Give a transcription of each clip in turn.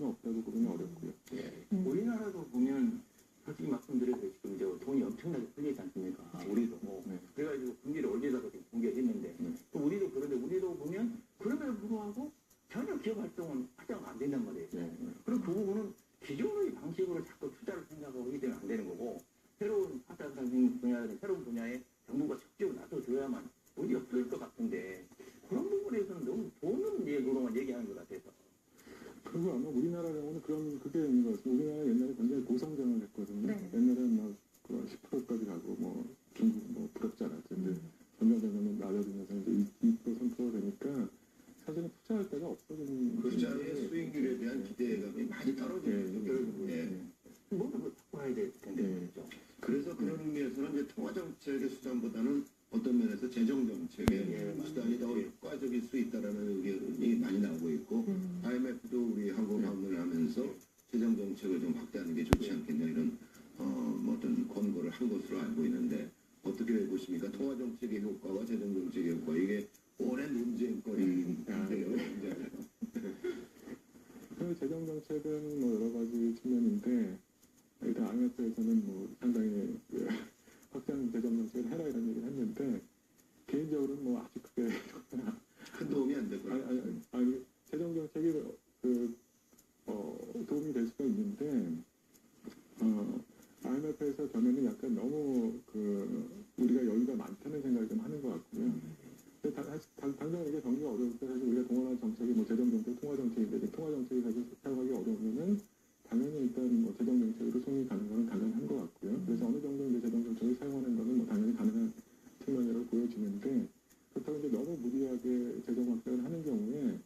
부분은 없다고 보기는 어렵고요. 예. 음. 우리나라도 보면 솔직히 말씀드려서 지금 이제 돈이 엄청나게 풀리지 않습니까? 우리도. 네. 그래가지고 금리를 올리다가 지금 공개했는데 네. 또 우리도 그런데 우리도 보면 그럼에도 불구하고 전혀 기업 활동은 활동 안 된단 말이에요. 네. 그럼 그 부분은 기존의 방식으로 자꾸 투자를 생각하고 되면 안 되는 거고 새로운 파트너님 분야든 새로운 분야에 정부가 적극적으로 나서줘야만 어디 없을 것 같은데 그런 부분에서는 너무 보는 예로만 얘기하는 것 같아서 그리고 아마 우리나라 경우는 그런 그게 있는 것 같습니다. 우리나라 옛날에 굉장히 고성장을 했거든요. 네. 옛날에는 막 10%까지 가고 뭐 중국 뭐 부럽지 않았죠. 근데 음. 점점 점점 낮아지면서 이제 2% 3% 되니까 사실은 투자할 데가 없어지는 투자의 게- 수익률에 대한 기대감이 많이 떨어지는 예, 결국은. 예. 예. 바꿔야 될 텐데 네. 그래서 그런 의미에서는 이제 통화 정책의 수단보다는 어떤 면에서 재정 정책의 예, 수단이 더 예. 효과적일 수 있다라는 의견이 많이 나오고 있고 음. IMF도 우리 한국 네. 방문하면서 재정 정책을 좀 확대하는 게 좋지 않겠냐 이런 어, 뭐 어떤 권고를 한 것으로 알고 있는데 어떻게 보십니까? 통화 정책의 효과와 재정 정책의 효과 이게 오랜 논쟁거리인데요. 이제. 그 재정 정책은 뭐 여러 가지 측면인데 일단 IMF에서는 뭐 상당히 그 확장 재정 정책을 해라 이런 얘기를 했는데 개인적으로는 뭐 아주 크게 큰 도움이 안 될 아니, 거예요. 아니, 아니 재정 정책이 그 어, 도움이 될 수가 있는데 어, IMF에서 저는 약간 너무 그 우리가 여유가 많다는 생각을 좀 하는 것 같고요. 근데 당, 당, 당장 이게 경기가 어려울 때 사실 우리가 동원한 정책이 뭐 재정 정책, 통화 정책인데 이제 통화 정책이 사실 사용하기 어려우면은 당연히 일단 뭐 재정 정책으로 손이 가는 거는 당연한 것 같고요. 그래서 어느 정도 이제 재정 정책을 사용하는 거는 뭐 당연히 가능한 측면이라고 보여지는데 그렇다고 이제 너무 무리하게 재정 확대를 하는 경우에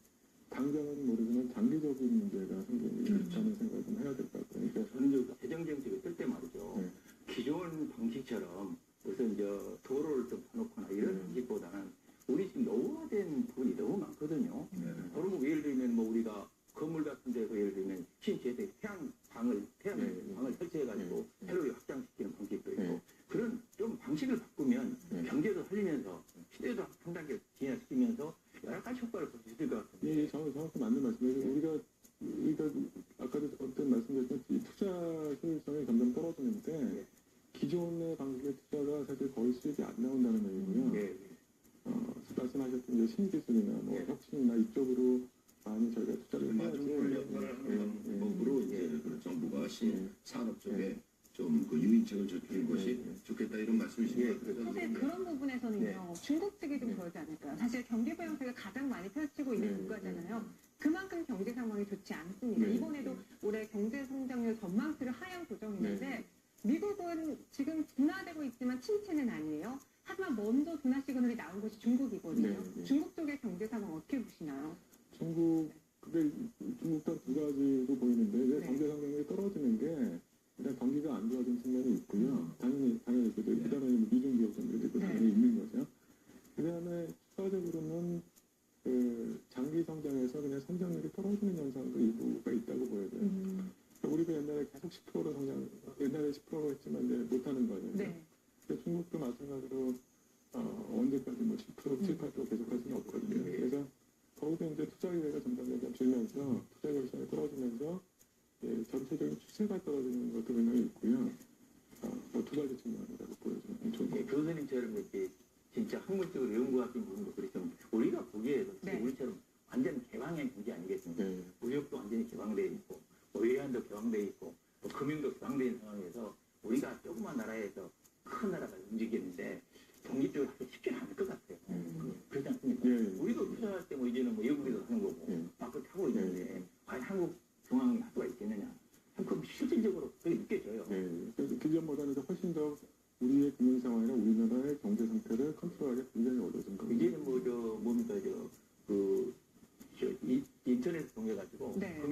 당장은 모르지만 장기적인 문제가 생기는 생각을 좀 해야 될 것 같아요. 그러니까 저는 이제 재정 정책을 쓸 때 말이죠. 네. 기존 방식처럼 무슨 이제 도로를 좀 파놓거나 이런 네. 방식보다는 우리 지금 노후화된 부분이 너무 많거든요. 네. 그러면 뭐 예를 들면 뭐 우리가 건물 같은 데서 예를 들면 신체에 태양 방을 태양 네, 네. 방을 설치해가지고 네. 새로 확장시키는 방식도 있고 네. 그런 좀 방식을 바꾸면 네. 경제도 살리면서 시대도 상당히 진화시키면서 여러 가지 효과를 볼 수 있을 것 같은데. 예, 정, 정확히 맞는 말씀이에요. 우리가, 우리가 아까도 어떤 말씀드렸지만 이 투자 효율성이 점점 떨어지는데 예. 기존의 방식의 투자가 사실 거의 수익이 안 나온다는 얘기고요. 예, 어, 말씀하셨던 이제 신기술이나 뭐 예. 혁신이나 이쪽으로 많이 저희가 투자를 해야지. 역할을 예, 하는 예, 방법으로 이제 그 정부가 신 예. 산업 쪽에 좀그 유인책을 줄 것이 예. 좋겠다 이런? 예, 그렇죠. 사실 그런 부분에서는요, 네. 중국 측이 좀 네. 그러지 않을까요? 사실 경기 부양책을 가장 많이 펼치고 있는 네, 국가잖아요. 그만큼 경제 상황이 좋지 않습니다. 네. 이번에도 올해 경제 성장률 전망치를 하향 조정했는데 네. 미국은 지금 둔화되고 있지만 침체는 아니에요. 하지만 먼저 둔화 시그널이 나온 곳이 중국이거든요. 네, 네. 중국 쪽의 경제 상황 어떻게 보시나요? 중국 그게 중국도 두 가지로 보이는데 이제 네. 경제 성장률이 떨어지는 게 일단 경기가 안 좋아진 측면이 있고요. 당연히 당연히 그 네. 그다음에 미중 기업들도 있고 네. 당연히 있는 거죠. 그다음에 추가적으로는 그 장기 성장에서 그냥 성장률이 떨어지는 현상도 일부가 있다고 보여져요. 음, 우리가 옛날에 계속 10%로 성장, 옛날에 10% 했지만 이제 못하는 거죠. 네. 근데 중국도 마찬가지로 어, 언제까지 뭐 10%, 7, 8% 계속 할 수는 없거든요. 네. 그래서 거기서 이제 투자 기회가 점점 점점 줄면서 투자 결산이 떨어지면서 예, 전체적인 추세가 떨어지는 것도 분명히 있고요. 어, 뭐두 가지 측면이라고 좀 예, 교수님처럼 이렇게 진짜 학문적으로 연구하신 분도 그렇지만 우리가 보기에도 네. 우리처럼 완전 개방형 경제 아니겠습니까? 네. 무역도 완전히 개방되어 있고 뭐 외환도 개방되어 있고 뭐 금융도 개방되어 있는 상황에서 우리가 조그만 나라에서 큰 나라가 움직이는데 경기 쪽으로 쉽지는 않을 것 같아요. 음. 그렇지 않습니까? 예, 예. 우리도 투자할 때 뭐 이제는 뭐 외국에서 하는 거고 예. 막 그렇게 하고 있는데 과연 한국 중앙이 할 수가 있겠느냐? 참그 실질적으로 그게 느껴져요. 네. 그래서 기존보다는 훨씬 더 우리의 금융 상황이나 우리나라의 경제 상태를 컨트롤하기 굉장히 어려워진 겁니다. 이제는 뭐 저 뭡니까 저그 저 이- 인터넷 통해 가지고 네. 예. 뭐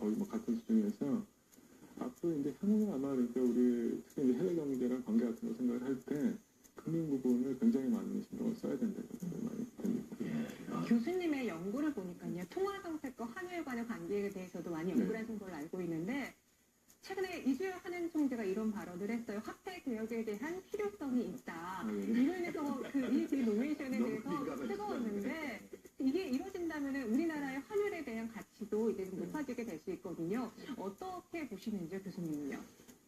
거의 뭐 같은 수준이어서 보시는지 교수님은요?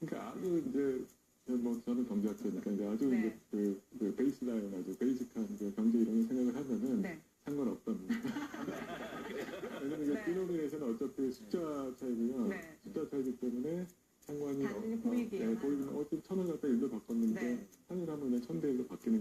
그러니까 아주 이제 그 뭐 저는 경제학자니까 이제 아주 네. 이제 그, 그 베이스라인 아주 베이직한 그 경제 이런 생각을 하면은 네. 상관없답니다. 왜냐면 이제 비노미에서는 네. 어차피 숫자 차이고요. 숫자 차이기 때문에 상관이 없고 어, 네, 보이기만 어차피 천을 갖다 일로 바꿨는데 네. 한일 하면 그냥 천대 일로 바뀌는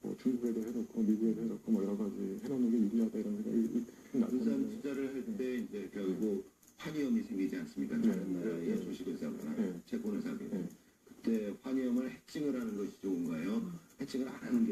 뭐 중국에도 해놓고 미국에도 해놓고 뭐 여러 가지 해놓는 게 유리하다 이런 생각이 남산 네. 투자를 할 때 이제 결국 환위험이 생기지 않습니까? 네. 다른 나라의 네. 주식회사거나 네. 채권회사들 네. 그때 환위험을 해칭을 하는 것이 좋은가요? 해칭을 안 하는 게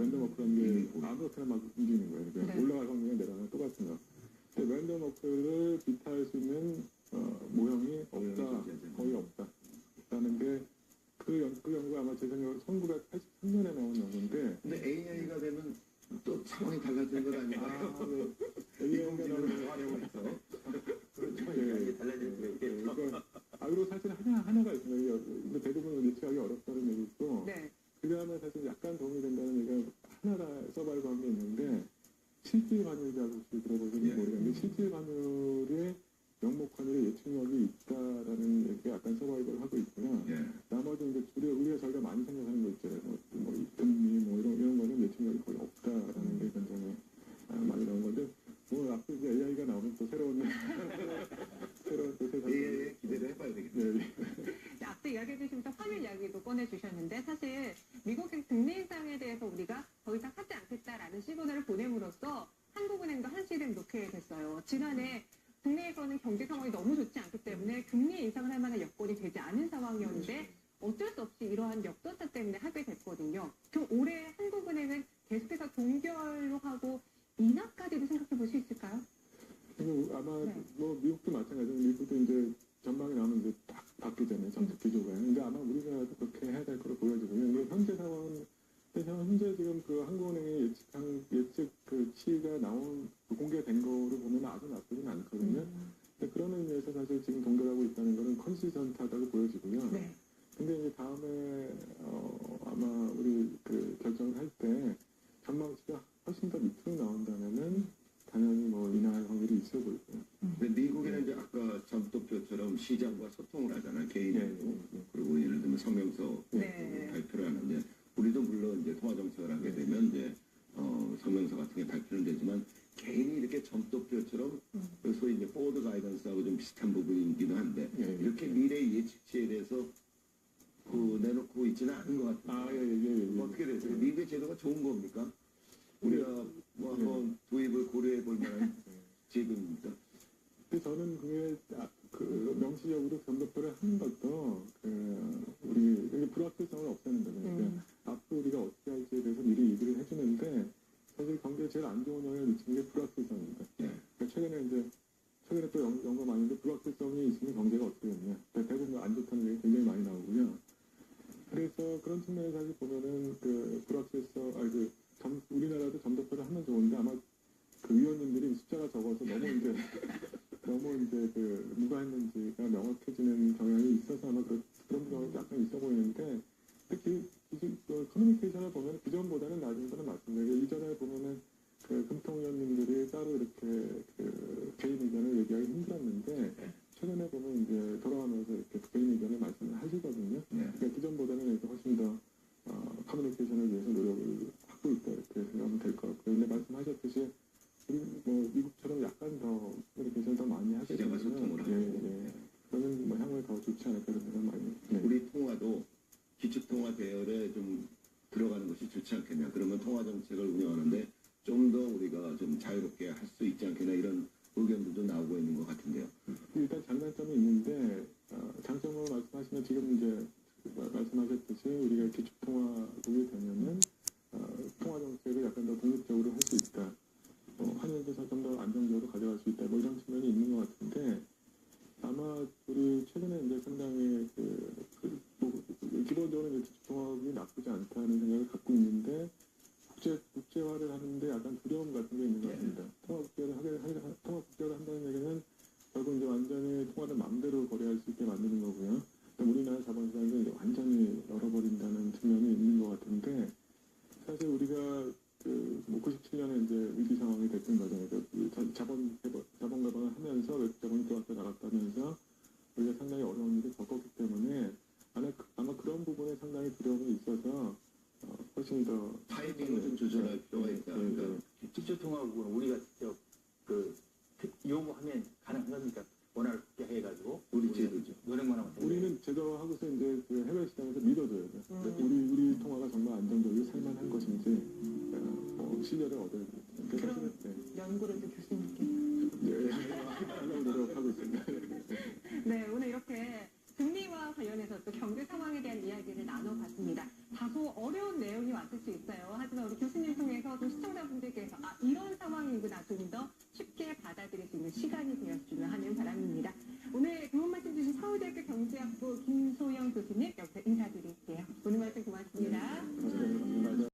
랜덤 워크라는 게 음. 아무렇게나 막 움직이는 거예요. 그러니까 올라갈 확률이 내려가는 똑같은 거. 랜덤 워크를 peu, hein, même 이러한 역도사 때문에 하게 됐거든요. 그 올해 한국은행은 계속해서 동결로 하고 인하까지도 생각해 볼 수 있을까요? 아마 네. 뭐 미국도 마찬가지로 미국도 이제 전망이 나오면 이제 딱 바뀌잖아요. 정책 음. 기조가. 근데 아마 우리가 그렇게 해야 될 거로 보여지고요. 현재 상황은 현재 지금 그 한국은행의 예측한 예측 그 치가 나온 그 공개된 거로 보면 아주 나쁘진 않거든요. 음. 그런 의미에서 사실 지금 동결하고 있다는 거는 컨시전트하다고 보여지고요. 고소하게 되면 이제 어, 성명서 같은 게 발표는 되지만 개인이 이렇게 점도표처럼 음. 소위 이제 포워드 가이던스하고 좀 비슷한 부분이기도 한데 예, 예. 이렇게 예. 미래 예측치에 대해서 그 내놓고 있지는 않은 것 같아요. 아, 예, 예, 예. 예. 어떻게 되세요? 예. 미래 제도가 좋은 겁니까? 우리가 뭐 한번 도입을 고려해 볼 만한 제도입니까? 저는 그게 그 명시적으로 점도표를 하는 것도 숫자가 적어서 너무 이제 너무 이제 그 누가 했는지가 명확해지는 경향이 있어서 아마 그, 그런 경향이 약간 있어 보이는데 특히 기준 그 커뮤니케이션을 보면 그전보다는 낮은 거는 맞습니다. 이전에 보면은 그 금통위원님들이 따로 이렇게 그 개인 의견을 얘기하기 힘들었는데 최근에 보면 이제 돌아가면서 이렇게 개인 의견을 말씀을 하시거든요. 네. 그러니까 그전보다는 이렇게 훨씬 더 어, 커뮤니케이션을 위해서 장점이 있는데 아, 장점으로 말씀하시면 지금 이제 그 말씀하셨듯이 우리가 기초통화국이 되면은 아, 통화정책을 약간 더 독립적으로 할 수 있다. 뭐, 환율도 조금 더 안정적으로 가져갈 수 있다. 뭐 이런 측면이 있는 것 같은데 아마 우리 최근에 이제 상당히 그, 그 뭐, 기본적으로 기초통화국이 나쁘지 않다는 생각을 갖고 있는데 국제, 국제화를 하는데 약간 두려움 같은 게 좀 더 타이밍을 조절하기